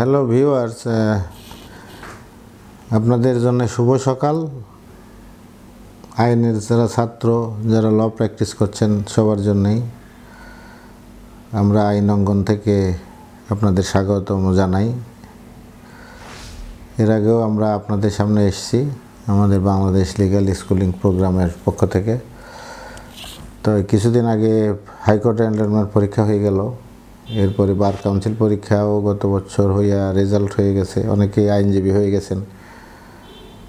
Hello viewers আপনাদের জন্য শুভ সকাল। আইনের যারা ছাত্র, যারা ল প্র্যাকটিস করছেন সবার জন্যই আমরা আইন অঙ্গন থেকে আপনাদের স্বাগতম জানাই। এর আগেও আমরা আপনাদের সামনে এসেছি আমাদের বাংলাদেশ লিগ্যাল স্কুলিং প্রোগ্রামের পক্ষ থেকে। তো কিছুদিন আগে হাইকোর্টে এন্ডারমেন্ট পরীক্ষা হয়ে গেল। এরপরে বার কাউন্সিল পরীক্ষাও গত বছর হইয়া রেজাল্ট হয়ে গেছে। অনেকেই আইনজীবী হয়ে গেছেন।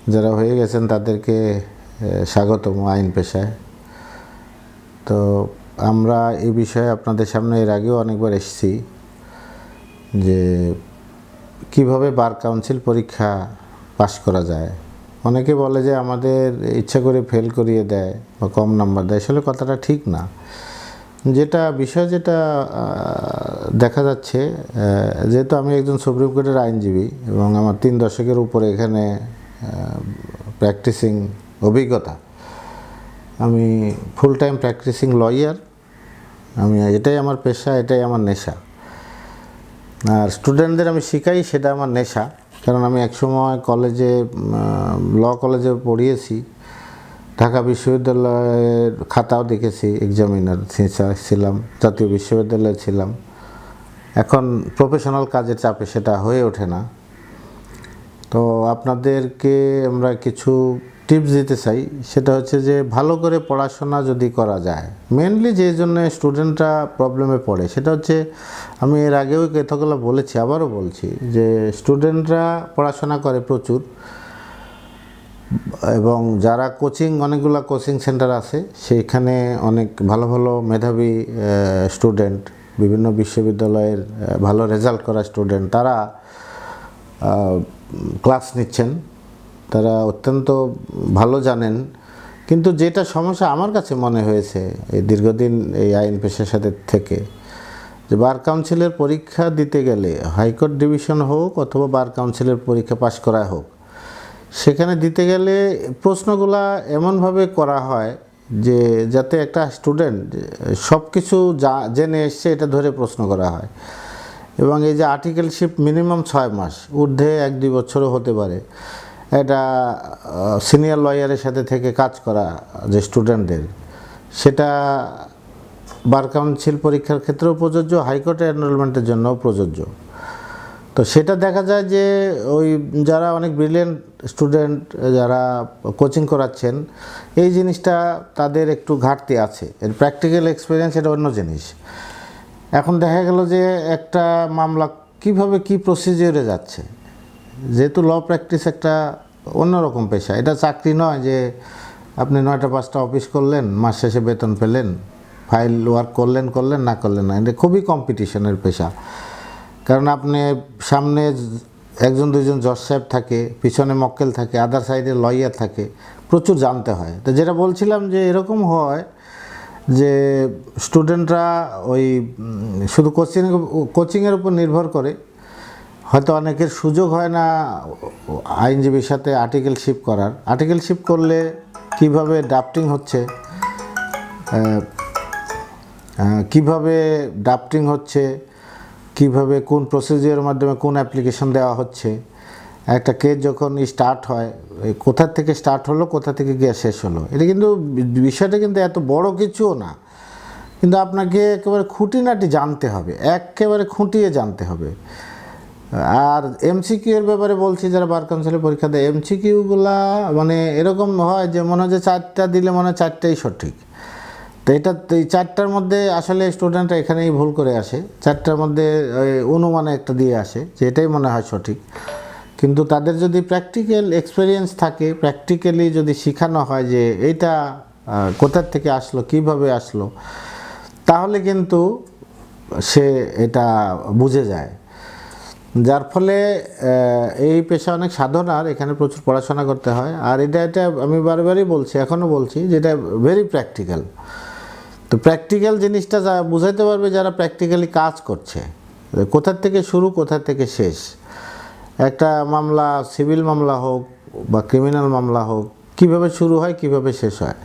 যারা হয়ে গেছেন তাদেরকে স্বাগতম আইন পেশায়। তো আমরা এই বিষয়ে আপনাদের সামনে এর আগেও অনেকবার এসেছি যে কীভাবে বার কাউন্সিল পরীক্ষা পাশ করা যায়। অনেকে বলে যে আমাদের ইচ্ছা করে ফেল করিয়ে দেয় বা কম নাম্বার দেয়। আসলে কথাটা ঠিক না। যেটা বিষয় যেটা দেখা যাচ্ছে যেহেতু আমি একজন সুপ্রিম কোর্টের আইনজীবী এবং আমার তিন দশকের উপরে এখানে প্র্যাকটিসিং অভিজ্ঞতা, আমি ফুল টাইম প্র্যাকটিসিং লয়ার আমি এটাই আমার পেশা, এটাই আমার নেশা। আর স্টুডেন্টদের আমি শিখাই, সেটা আমার নেশা, কারণ আমি একসময় কলেজে ল কলেজে পড়িয়েছি। ঢাকা বিশ্ববিদ্যালয়ের খাতাও দেখেছি এক্সামিনার ছিলাম, জাতীয় বিশ্ববিদ্যালয়ে ছিলাম। এখন প্রফেশনাল কাজের চাপে সেটা হয়ে ওঠে না। তো আপনাদেরকে আমরা কিছু টিপস দিতে চাই, সেটা হচ্ছে যে ভালো করে পড়াশোনা যদি করা যায় মেনলি যে জন্য স্টুডেন্টরা প্রবলেমে পড়ে, সেটা হচ্ছে আমি এর আগেও কথাগুলো বলেছি, আবারও বলছি যে স্টুডেন্টরা পড়াশোনা করে প্রচুর। এবং যারা কোচিং, অনেকগুলো কোচিং সেন্টার আছে সেইখানে অনেক ভালো ভালো মেধাবী স্টুডেন্ট, বিভিন্ন বিশ্ববিদ্যালয়ের ভালো রেজাল্ট করা স্টুডেন্ট, তারা ক্লাস নিচ্ছেন। তারা অত্যন্ত ভালো জানেন। কিন্তু যেটা সমস্যা আমার কাছে মনে হয়েছে, এই দীর্ঘদিন এই আইন পেশার সাথে থেকে, যে বার কাউন্সিলের পরীক্ষা দিতে গেলে হাইকোর্ট ডিভিশন হোক অথবা বার কাউন্সিলের পরীক্ষা পাশ করা হোক সেখানে দিতে গেলে প্রশ্নগুলা এমনভাবে করা হয় যে, যাতে একটা স্টুডেন্ট সব কিছু যা, জেনে এসছে এটা ধরে প্রশ্ন করা হয়। এবং এই যে আর্টিকেলশিপ মিনিমাম ছয় মাস, ঊর্ধ্বে এক দুই বছরও হতে পারে। এটা সিনিয়র লয়ারের সাথে থেকে কাজ করা যে স্টুডেন্টদের সেটা বার কাউন্সিল পরীক্ষার ক্ষেত্রেও প্রযোজ্য হাইকোর্টে এনরোলমেন্টের জন্যও প্রযোজ্য। তো সেটা দেখা যায় যে ওই যারা অনেক ব্রিলিয়েন্ট স্টুডেন্ট যারা কোচিং করাচ্ছেন, এই জিনিসটা তাদের একটু ঘাটতি আছে। এর প্র্যাকটিক্যাল এক্সপিরিয়েন্স এটা অন্য জিনিস। এখন দেখা গেল যে একটা মামলা কীভাবে কি প্রসিজিওরে যাচ্ছে? যেহেতু ল প্র্যাকটিস একটা অন্যরকম পেশা। এটা চাকরি নয় যে আপনি নয়টা পাঁচটা অফিস করলেন, মাস শেষে বেতন পেলেন ফাইল ওয়ার্ক করলেন করলেন, না করলেন না। এটা খুবই কম্পিটিশনের পেশা। কারণ আপনি সামনে একজন দুজন জজ সাহেব থাকে, পিছনে মক্কেল থাকে আদার সাইডে লয়ার থাকে, প্রচুর জানতে হয়। তো যেটা বলছিলাম যে এরকম হয় যে স্টুডেন্টরা ওই শুধু কোচিং কোচিংয়ের উপর নির্ভর করে। হয়তো অনেকের সুযোগ হয় না আইনজীবীর সাথে আর্টিকেলশিপ করার। আর্টিকেলশিপ করলে কীভাবে ড্রাফটিং হচ্ছে? কীভাবে ড্রাফটিং হচ্ছে? কীভাবে, কোন প্রসিজিওর মাধ্যমে কোন অ্যাপ্লিকেশন দেওয়া হচ্ছে, একটা কেস যখন স্টার্ট হয় কোথা থেকে স্টার্ট হলো, কোথা থেকে গিয়ে শেষ হলো, এটা কিন্তু বিষয়টা কিন্তু এত বড় কিছুও না। কিন্তু আপনাকে একেবারে খুঁটিনাটি জানতে হবে, একেবারে খুঁটিয়ে জানতে হবে। আর এমসিকিউ এর ব্যাপারে বলছি, যারা বার কাউন্সিলের পরীক্ষা দেয় এমসিকিউগুলা মানে এরকম হয় যে মনে হয় যে চারটা দিলে মনে হয় চারটাই সঠিক। তো এটা এই চারটার মধ্যে আসলে স্টুডেন্টরা এখানেই ভুল করে আসে। চারটার মধ্যে অনুমানে একটা দিয়ে আসে যে এটাই মনে হয় সঠিক। কিন্তু তাদের যদি প্র্যাকটিক্যাল এক্সপিরিয়েন্স থাকে প্র্যাকটিক্যালি যদি শেখানো হয় যে এইটা কোথার থেকে আসলো, কীভাবে আসলো, তাহলে কিন্তু সে এটা বুঝে যায়। যার ফলে এই পেশা অনেক সাধনার এখানে প্রচুর পড়াশোনা করতে হয়। আর এটা এটা আমি বারবারই বলছি এখনও বলছি যেটা ভেরি প্র্যাকটিক্যাল তো প্র্যাকটিক্যাল জিনিসটা যা বুঝাইতে পারবে যারা প্র্যাকটিক্যালি কাজ করছে। কোথার থেকে শুরু, কোথার থেকে শেষ? একটা মামলা সিভিল মামলা হোক বা ক্রিমিনাল মামলা হোক, কীভাবে শুরু হয়, কীভাবে শেষ হয়?